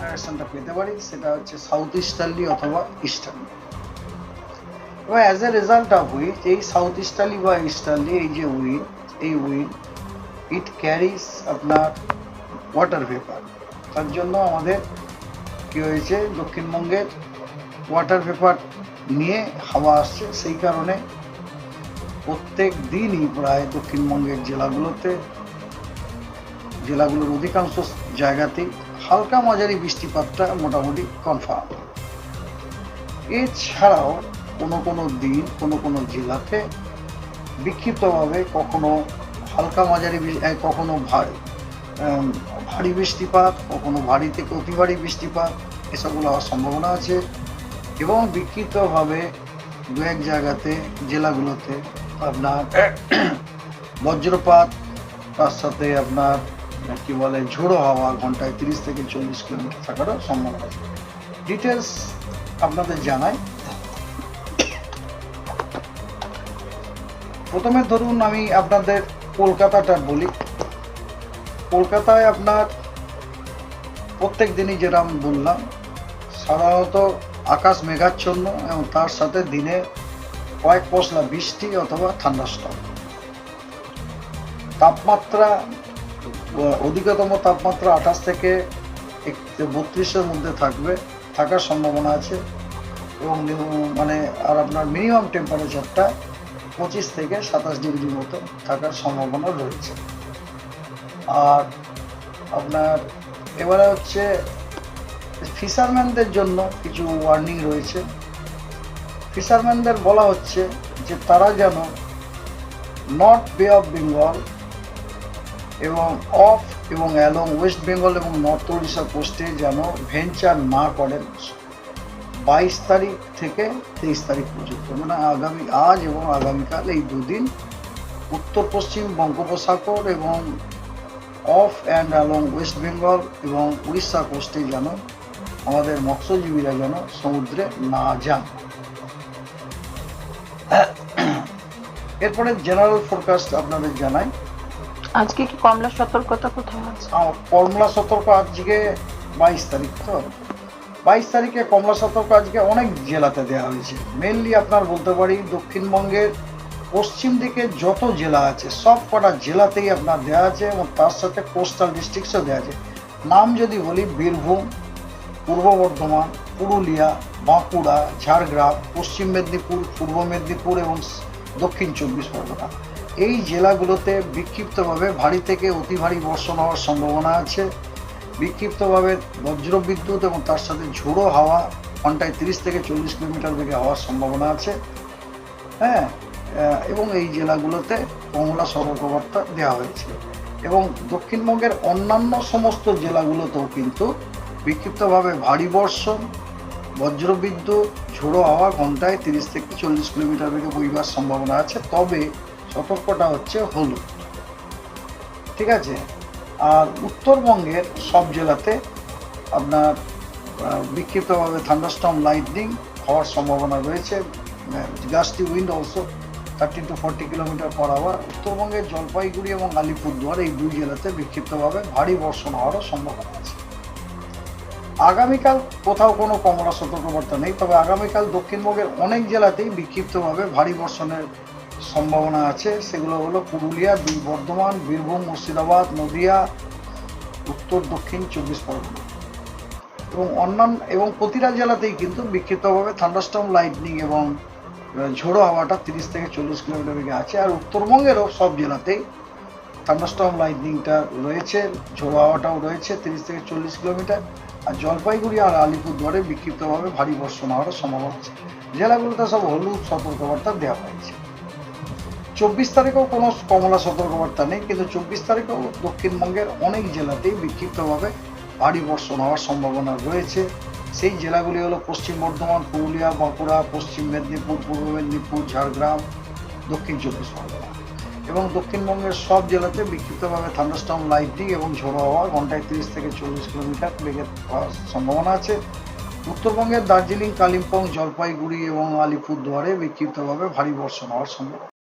ডাইরেকশনটা পেতে পারি, সেটা হচ্ছে সাউথ ইস্টার্লি অথবা ইস্টার্লি এবার as a result of which এই সাউথ ইস্টার্লি বা ইস্টার্লি এই যে উইন্ড এই উইন্ড ইট ক্যারিজ আপনার ওয়াটার ভেপার তার জন্য আমাদের কি হয়েছে, দক্ষিণবঙ্গের ওয়াটার ভেপার নিয়ে হাওয়া আসছে, সেই কারণে প্রত্যেক দিনই প্রায় দক্ষিণবঙ্গের জেলাগুলোতে, জেলাগুলোর অধিকাংশ জায়গাতেই হালকা মাঝারি বৃষ্টিপাতটা মোটামুটি কনফার্ম এছাড়াও কোনো কোনো দিন কোনো কোনো জেলাতে বিক্ষিপ্তভাবে কখনো হালকা মাঝারি কখনো ভারী ভারী বৃষ্টিপাত কখনো ভারী থেকে অতি ভারী বৃষ্টিপাত এসবগুলো হওয়ার সম্ভাবনা আছে এবং বিক্ষিপ্তভাবে দু এক জায়গাতে জেলাগুলোতে আপনার বজ্রপাত তার সাথে আপনার কি বলে ঝোড়ো হাওয়া, ঘন্টায় তিরিশ থেকে চল্লিশ কিলোমিটার থাকারও সম্ভাবনা আছে ডিটেলস আপনাদের জানাই। প্রথমে ধরুন আমি আপনাদের কলকাতাটা বলি। কলকাতায় আপনার প্রত্যেক দিনই যেরকম বললাম, সাধারণত আকাশ মেঘাচ্ছন্ন এবং তার সাথে দিনে কয়েক পশলা বৃষ্টি অথবা ঠান্ডাস্টম তাপমাত্রা অধিকতম তাপমাত্রা আঠাশ থেকে বত্রিশের মধ্যে থাকবে, থাকার সম্ভাবনা আছে। এবং মানে আর আপনার মিনিমাম টেম্পারেচারটা পঁচিশ থেকে সাতাশ ডিগ্রি মতো থাকার সম্ভাবনা রয়েছে। আর আপনার এবারে হচ্ছে ফিশারম্যানদের জন্য কিছু ওয়ার্নিং রয়েছে। ফিশারম্যানদের বলা হচ্ছে যে তারা যেন নর্থ বে অফ বেঙ্গল এবং অফ এবং অ্যালং ওয়েস্ট বেঙ্গল এবং নর্থ উড়িষ্যা কোস্টে যেন ভেঞ্চার না করেন বাইশ তারিখ থেকে তেইশ তারিখ পর্যন্ত। মানে আগামী আজ এবং আগামীকাল এই দুদিন উত্তর পশ্চিম বঙ্গোপসাগর এবং off and along West Bengal এবং উড়িষ্যা কোস্টে যেন আমাদের মৎস্যজীবীরা যেন সমুদ্রে না যান। এরপরে জেনারেল ফোরকাস্ট আপনাদের জানাই। আজকে কি কমলা সতর্কতা কোথাও আছে? কমলা সতর্ক আজকে বাইশ তারিখ তো। বাইশ তারিখে কমলা সতর্ক আজকে অনেক জেলাতে দেওয়া হয়েছে। মেনলি আপনার বলতে পারি দক্ষিণবঙ্গের পশ্চিম দিকে যত জেলা আছে, সব কটা জেলাতেই আপনার দেওয়া আছে এবং তার সাথে কোস্টাল ডিস্ট্রিক্টসও দেওয়া আছে। নাম যদি বলি, বীরভূম, পূর্ব বর্ধমান, পুরুলিয়া, বাঁকুড়া, ঝাড়গ্রাম, পশ্চিম মেদিনীপুর, পূর্ব মেদিনীপুর এবং দক্ষিণ চব্বিশ পরগনা। এই জেলাগুলোতে বিক্ষিপ্তভাবে ভারী থেকে অতি ভারী বর্ষণ হওয়ার সম্ভাবনা আছে। বিক্ষিপ্তভাবে বজ্রবিদ্যুৎ এবং তার সাথে ঝোড়ো হাওয়া ঘন্টায় তিরিশ থেকে চল্লিশ কিলোমিটার বেগে হওয়ার সম্ভাবনা আছে। হ্যাঁ এবং এই জেলাগুলোতে কমলা সতর্কবার্তা দেওয়া হয়েছে। এবং দক্ষিণবঙ্গের অন্যান্য সমস্ত জেলাগুলোতেও কিন্তু বিক্ষিপ্তভাবে ভারী বর্ষণ, বজ্রবিদ্যুৎ, ঝোড়ো হাওয়া ঘন্টায় তিরিশ থেকে চল্লিশ কিলোমিটার বেগে বইবার সম্ভাবনা আছে। তবে সতর্কটা হচ্ছে হলুদ। ঠিক আছে? আর উত্তরবঙ্গের সব জেলাতে আপনার বিক্ষিপ্তভাবে থান্ডারস্টম লাইটনিং হওয়ার সম্ভাবনা রয়েছে। গাছটি wind also thirty to forty kilometre per hour উত্তরবঙ্গের জলপাইগুড়ি এবং আলিপুরদুয়ার এই দুই জেলাতে বিক্ষিপ্তভাবে ভারী বর্ষণ হওয়ারও সম্ভাবনা আছে। আগামীকাল কোথাও কোনো কমলা সতর্কবার্তা নেই, তবে আগামীকাল দক্ষিণবঙ্গের অনেক জেলাতেই বিক্ষিপ্তভাবে ভারী বর্ষণের সম্ভাবনা আছে, সেগুলো হলো পুরুলিয়া, বর্ধমান, বীরভূম, মুর্শিদাবাদ, নদিয়া, উত্তর, দক্ষিণ, চব্বিশ পরগনা। এবং অন্যান্য, এবং প্রতিটা জেলাতেই কিন্তু বিক্ষিপ্তভাবে থান্ডারস্টর্ম লাইটনিং এবং ঝোড়ো হাওয়াটা তিরিশ থেকে চল্লিশ কিলোমিটার বেগে আছে। আর উত্তরবঙ্গেরও সব জেলাতেই থান্ডারস্টর্ম লাইটনিংটা রয়েছে, ঝোড়ো হাওয়াটাও রয়েছে তিরিশ থেকে চল্লিশ কিলোমিটার। আর জলপাইগুড়ি আর আলিপুরদুয়ারে বিক্ষিপ্তভাবে ভারী বর্ষণ হওয়ার সম্ভাবনা আছে। জেলাগুলোতে সব হলুদ সতর্কবার্তা দেওয়া হয়েছে। চব্বিশ তারিখেও কোনো কমলা সতর্কবার্তা নেই, কিন্তু চব্বিশ তারিখেও দক্ষিণবঙ্গের অনেক জেলাতেই বিক্ষিপ্তভাবে ভারী বর্ষণ হওয়ার সম্ভাবনা রয়েছে। সেই জেলাগুলি হলো পশ্চিম বর্ধমান, পুরুলিয়া, বাঁকুড়া, পশ্চিম মেদিনীপুর, পূর্ব মেদিনীপুর, ঝাড়গ্রাম, দক্ষিণ চব্বিশ পরগনা। এবং দক্ষিণবঙ্গের সব জেলাতে বিক্ষিপ্তভাবে থান্ডারস্টর্ম লাইটিং এবং ঝোড়ো হাওয়া ঘন্টায় তিরিশ থেকে চল্লিশ কিলোমিটার বেগে হওয়ার সম্ভাবনা আছে। উত্তরবঙ্গের দার্জিলিং, কালিম্পং, জলপাইগুড়ি এবং আলিপুরদুয়ারে বিক্ষিপ্তভাবে ভারী বর্ষণ হওয়ার সম্ভাবনা